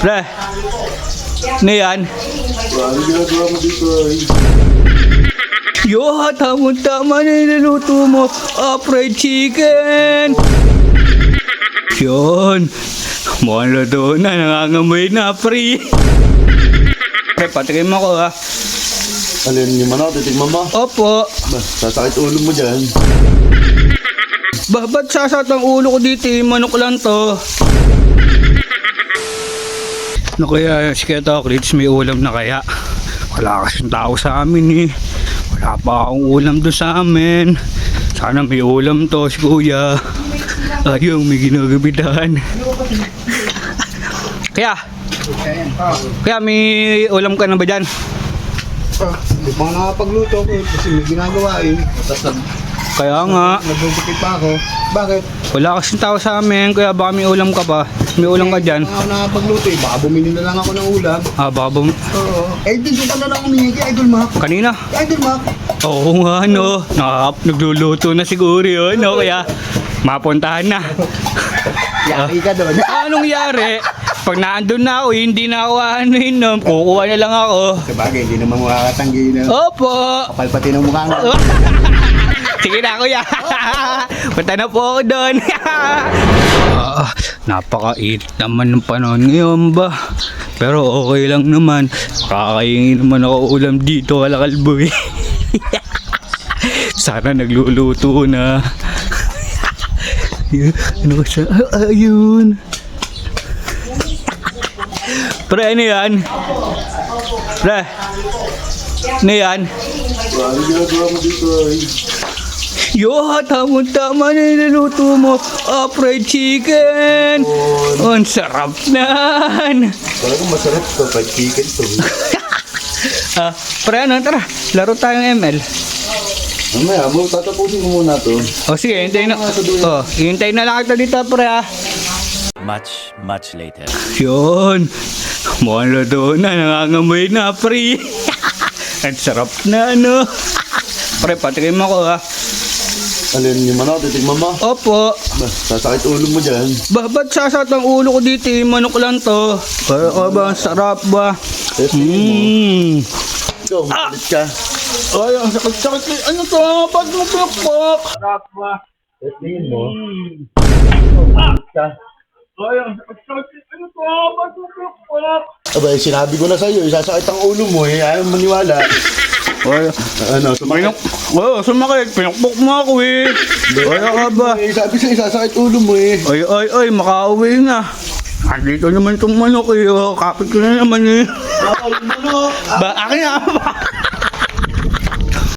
Pre, ano yan? Mo? Yo, tama-tama na niluto mo. Ah, fried chicken. Yun. Mukhang luto na. Nangangamoy na, pre. Pre, patikim ako ha. Alin yung manok, titigman mo? Opo. Ba, sasakit ulo mo dyan. Ba, ba't sasat ang ulo ko dito? Manok lang to. Ano kaya si Keto Crits may ulam na kaya? Wala kasing tao sa amin eh. Wala pa akong ulam doon sa amin. Sana may ulam to si Kuya. Ayaw, may ginagabitan. kaya, kaya may ulam ka na ba dyan? Hindi pa nga nakapagluto ko kasi may ginagawa eh. Kaya nga, nagbubukit pa ako. Bakit? wala kasing tao sa amin, kaya baka may ulam ka pa. May ulam ka dyan. Ako nakapagluto eh. Baka bumili na lang ako ng ulam. Ah, baka bum- Oo. Eh, dito ka na lang humingi kay Idol Mac. Kanina. Kay Idol Mac. Oo nga, no. Nakakap, nagluluto na siguro yun, no? Kaya, mapuntahan na. Yaki ka doon. Anong yari? Pag naandun na ako, hindi na ako ano no? Kukuha na lang ako. Sabagay, hindi naman makakatanggi na. Opo. Kapal pati ng mukha nga. Sige na, kuya. Punta na po ako doon. Ah, napakainit naman ng panahon ngayon ba? Pero okay lang naman. Kakaingin naman ako ulam dito, kalakalboy. Sana nagluluto na. ano ko siya? Ah, ayun. Pre, ano yan? Pre, ano yan? Ano ginagawa dito? Yo, tama-tama na niluto mo. Ah, fried chicken. Oh, ang sarap nan. Talagang masarap to, fried chicken to. Ah, pre, ano, tara. Laro tayong ML. Mamaya mo, tatapusin mo muna to. O sige, hintayin na. Oh, hintayin na lang kita dito, pre, ah. Much, much later. Yun. Mukhang luto na. Nangangamoy na, pre. ang sarap na, ano. pre, patikim ako, ha. Alin yung manok, titigman mo? Opo. Ba, sasakit ulo mo dyan. Ba, ba't sasat ang ulo ko dito? eh? Manok lang to. Kaya ka ba? Ang sarap ba? Mmm. Ikaw, makulit ka. Ay, ang sakit-sakit. eh. Ano to? Ba't mo pinakpak? Sarap ba? Testingin mo. Ah! Ka. Ay, ang sakit-sakit. Ano to? Ba't mo pinakpak? Abay, sinabi ko na sa'yo, isasakit ang ulo mo eh. Ayaw maniwala. Ay, Ano, sumakit. pinok... Oh, sumakit. Pinakpak mo ako eh. Ay, ka ba? Eh, sabi sa'yo, isasakit ulo mo eh. Ay, ay, ay, makauwi na. Andito naman itong manok eh. Oh, Kapit ko na naman eh. Ba, akin na ba?